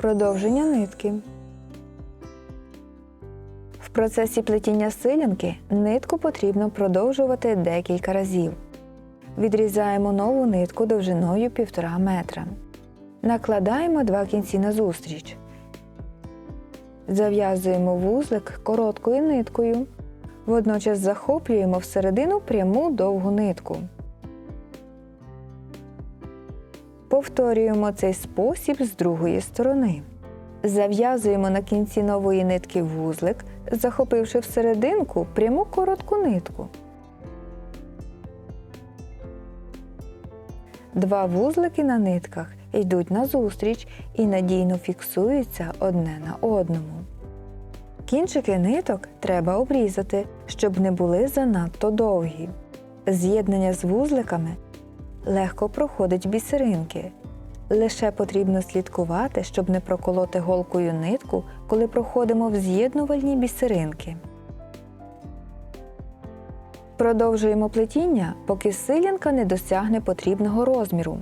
Продовження нитки. В процесі плетіння силянки нитку потрібно продовжувати декілька разів. Відрізаємо нову нитку довжиною 1,5 метра. Накладаємо два кінці назустріч. Зав'язуємо вузлик короткою ниткою. Водночас захоплюємо всередину пряму довгу нитку. Повторюємо цей спосіб з другої сторони. Зав'язуємо на кінці нової нитки вузлик, захопивши всерединку пряму коротку нитку. Два вузлики на нитках йдуть назустріч і надійно фіксуються одне на одному. Кінчики ниток треба обрізати, щоб не були занадто довгі. З'єднання з вузликами легко проходить бісеринки. Лише потрібно слідкувати, щоб не проколоти голкою нитку, коли проходимо в з'єднувальні бісеринки. Продовжуємо плетіння, поки силянка не досягне потрібного розміру.